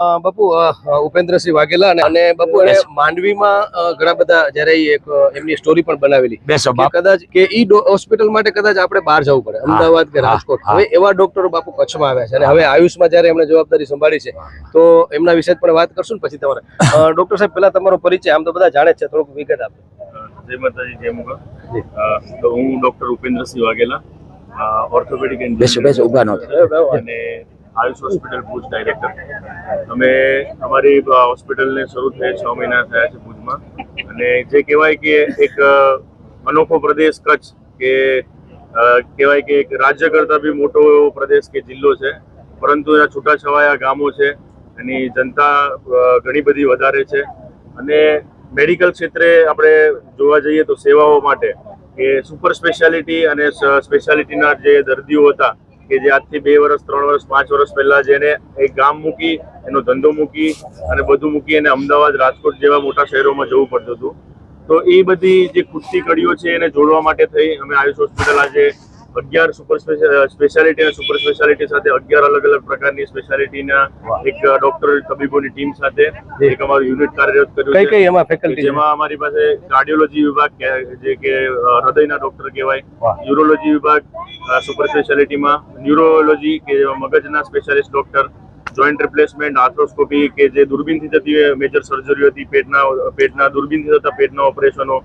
બાપુ ઉપેન્દ્રસિંહ વાઘેલા અને- અને બાપુ એને માંડવીમાં ઘણા બધા જયારે એક એમની સ્ટોરી પણ બનાવેલી. બેસો કદાચ કે ઈ હોસ્પિટલ માટે કદાચ આપણે બહાર જવું પડે. અમદાવાદ કે રાજકોટ. હવે એવા ડોક્ટરો બાપુ કચ્છમાં આવ્યા છે. અને હવે આયુષમાં જ્યારે એમણે જવાબદારી સંભાળી છે તો એમના વિશે પણ વાત કરશું ને પછી તમારે. ડોક્ટર સાહેબ પેલા તમારો પરિચય આમ તો બધા જાણે છે થોડુંક વિગત આપો. જય માતાજી જય મુગા તો હું doctor Upendrasinh Vaghela orthopaedic and બેસો બેસો ઊભા નો અને આયુષ હોસ્પિટલ ભુજ ડાયરેક્ટર. અમે અમારી હોસ્પિટલને શરૂ થઈ છ મહિના થયા છે ભુજમાં. અને જે કહેવાય કે એક અનોખો પ્રદેશ કચ્છ કે કહેવાય કે એક રાજ્ય કરતાં બી મોટો એવો પ્રદેશ કે જિલ્લો છે. પરંતુ એના છૂટાછવાયા ગામો છે એની જનતા ઘણી બધી વધારે છે. અને મેડિકલ ક્ષેત્રે આપણે જોવા જઈએ તો સેવાઓ માટે કે સુપર સ્પેશિયાલિટી અને સ્પેશિયાલિટીના જે દર્દીઓ હતા કે જે આજથી બે વર્ષ, ત્રણ વર્ષ, પાંચ વર્ષ પહેલા જેને એક ગામ મૂકી, એનો ધંધો મૂકી અને બધું મૂકી અને અમદાવાદ, રાજકોટ જેવા મોટા શહેરોમાં જવું પડતું હતું. તો એ બધી જે ખૂટતી કડીઓ છે એને જોડવા માટે થઈ. અમે આયુષ હોસ્પિટલ આજે અગિયાર સુપર સ્પેશિયાલિટી અને સુપર સ્પેશિયાલિટી સાથે અગિયાર અલગ અલગ પ્રકારની સ્પેશિયાલિટીના એક ડોક્ટર તબીબોની ટીમ સાથે એક અમારું યુનિટ કાર્યરત કર્યું કઈ છે. કઈ એમાં ફેકલ્ટી જેમાં અમારી પાસે કાર્ડિયોલોજી વિભાગ જે કે હૃદયના ડોક્ટર કહેવાય. યુરોલોજી વિભાગ સુપર સ્પેશિયાલિટીમાં ન્યુરોલોજી કે મગજના specialist doctor joint replacement arthroscopy કે જે દૂરબીનથી થતી મેજર સર્જરીઓ હતી પેટના પેટના દૂરબીનથી થતા પેટના ઓપરેશનો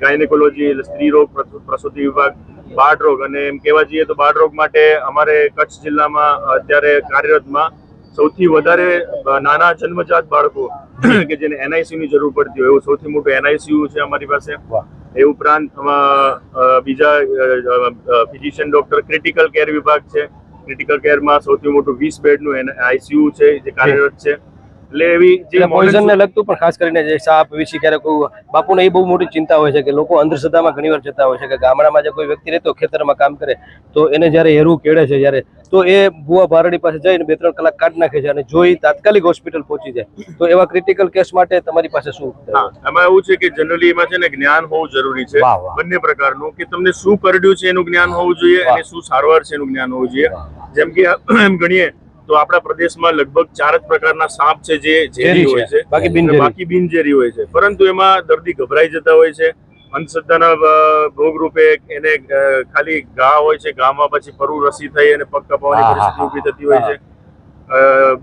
ગાયનેકોલોજી એટલે સ્ત્રી રોગ પ્રસુ- પ્રસૂતિ વિભાગ બાળ રોગ અને એમ કહેવા જઈએ તો બાળ રોગ માટે અમારે કચ્છ જિલ્લામાં અત્યારે કાર્યરતમાં સૌથી વધારે નાના જન્મજાત બાળકો કે જેને એનઆઈસીયુ ની જરૂર પડતી હોય એવું સૌથી મોટું એનઆઈસીયુ છે અમારી પાસે. એ ઉપરાંત બીજા ફિઝિશિયન ડોક્ટર ક્રિટિકલ કેર વિભાગ છે. ક્રિટિકલ કેરમાં સૌથી મોટું વીસ બેડનું આઈસીયુ છે જે કાર્યરત છે. એટલે એવી જે પોઈઝન ને લગતું પણ ખાસ કરીને જે સાપ વિશે ક્યારેક કોઈ બાપુને એ બહુ મોટી ચિંતા હોય છે કે લોકો અંધશ્રદ્ધામાં ઘણી વાર જતા હોય છે કે ગામડામાં જે કોઈ વ્યક્તિ રહેતો ખેતરમાં કામ કરે તો એને જ્યારે હેરું કેળે છે જ્યારે તો એ ભુવા ભારડી પાસે જઈને બે ત્રણ કલાક કાઢ નાખે છે અને જોઈ તાત્કાલિક હોસ્પિટલ પહોંચી જાય. તો એવા ક્રિટિકલ કેસ માટે તમારી પાસે શું એમાં એવું છે કે જનરલી એમાં છે ને જ્ઞાન હોવું જરૂરી છે. બંને પ્રકારનું કે તમને શું કરડ્યું છે એનું જ્ઞાન હોવું જોઈએ. અને શું સારવાર છે એનું જ્ઞાન હોવું જોઈએ. જેમ કે એમ ગણીએ તો આપણા પ્રદેશમાં લગભગ ચાર જ પ્રકારના સાપ છે જે ઝેરી હોય છે, બાકી બિનઝેરી. હોય છે. પરંતુ એમાં દર્દી ગભરાઈ જતા હોય છે. અંધશ્રદ્ધાના ભોગ ભોગરૂપે એને ખાલી ઘા હોય છે. ઘામાં પછી પરુ રસી થઈ અને પગ કપાવવાની પરિસ્થિતિ ઊભી થતી હોય છે.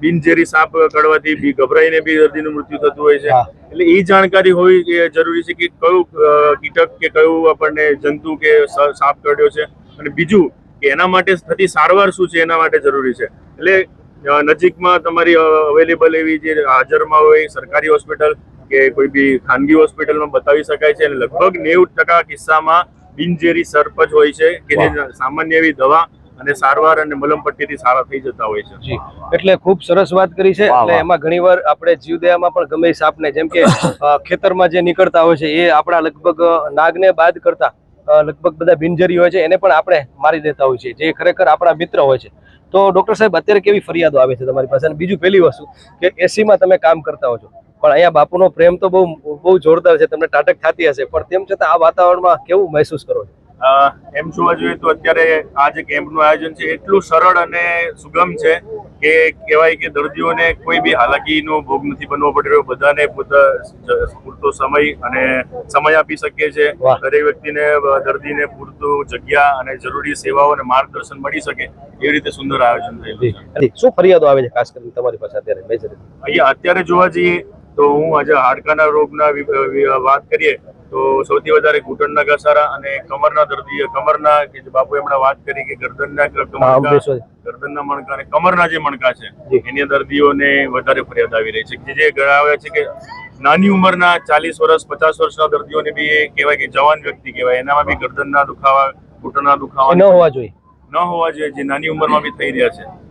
બિનઝેરી સાપ કડવાથી બી ગભરાઈને બી દર્દીનું મૃત્યુ થતું હોય છે. એટલે એ જાણકારી હોવી જરૂરી છે કે કયું કીટક કે કયું આપણને જંતુ કે સાપ કરડ્યો છે. અને બીજું કે એના માટે થતી સારવાર શું છે એના માટે જરૂરી છે? એટલે નજીકમાં તમારી અવેલેબલ એવી જે હાજરમાં હોય સરકારી હોસ્પિટલ કે કોઈ બી ખાનગી હોસ્પિટલમાં બતાવી શકાય છે અને લગભગ નેવું ટકા કિસ્સામાં બિનઝેરી સર્પ જ હોય છે કે જે સામાન્ય એવી દવા અને સારવાર અને મલમપટ્ટીથી સારા થઈ જતા હોય છે. જી. એટલે ખૂબ સરસ વાત કરી છે. એટલે. એમાં ઘણીવાર આપણે જીવદયામાં પણ ગમે સાપને જેમ કે ખેતરમાં જે નીકળતા હોય છે એ આપણા લગભગ નાગને બાદ કરતા લગભગ બધા બિનજરી હોય છે, એને પણ આપણે મારી દેતા હોય છે જે ખરેખર આપણા મિત્ર હોય છે. તો ડૉક્ટર સાહેબ, અત્યારે કેવી ફરિયાદો આવે છે તમારી પાસે? અને બીજું પહેલી વસ્તુ કે એસીમાં તમે કામ કરતા હો છો પણ અહીંયા બાપુનો પ્રેમ તો બહુ બહુ જોરદાર છે, તમને ટાટક થતી હશે. પણ તેમ છતાં આ વાતાવરણમાં કેવું મહેસૂસ કરો છો? એમ જોવા જોઈએ તો અત્યારે આ જે કેમ્પનું આયોજન છે, એટલું સરળ અને સુગમ છે કે કહેવાય કે દર્દીઓને કોઈ બી હાલાકીનો ભોગ નથી બનવો પડી રહ્યો બધાને પોતા પૂરતો સમય અને સમય આપી શકીએ છે દરેક વ્યક્તિને દર્દીને પૂરતું જગ્યા અને જરૂરી સેવાઓ અને માર્ગદર્શન મળી શકે એવી રીતે સુંદર આયોજન થયેલું છે. શું ફરિયાદો આવે છે ખાસ કરીને તમારી પાસે અત્યારે? અહીંયા અત્યારે જોવા જઈએ તો હું આજે હાડકાના રોગના વાત કરીએ તો સૌથી વધારે ઘૂંટણના ઘસારા અને કમરના દર્દી કમરના કે બાપુ એમણે વાત કરી કે ગરદનના ક- ગરદનના મણકા અને કમરના જે મણકા છે એની દર્દીઓને વધારે ફરિયાદ આવી રહી છે. જે જે ગણાવે છે કે નાની ઉંમરના ચાલીસ વર્ષ પચાસ વર્ષના દર્દીઓને બી એ કહેવાય કે જવાન વ્યક્તિ કહેવાય. એનામાં બી ગરદનના દુખાવા ઘૂંટણના ન દુખાવા હોવા જોઈએ. ન હોવા જોઈએ જે નાની ઉંમરમાં બી થઈ રહ્યા છે.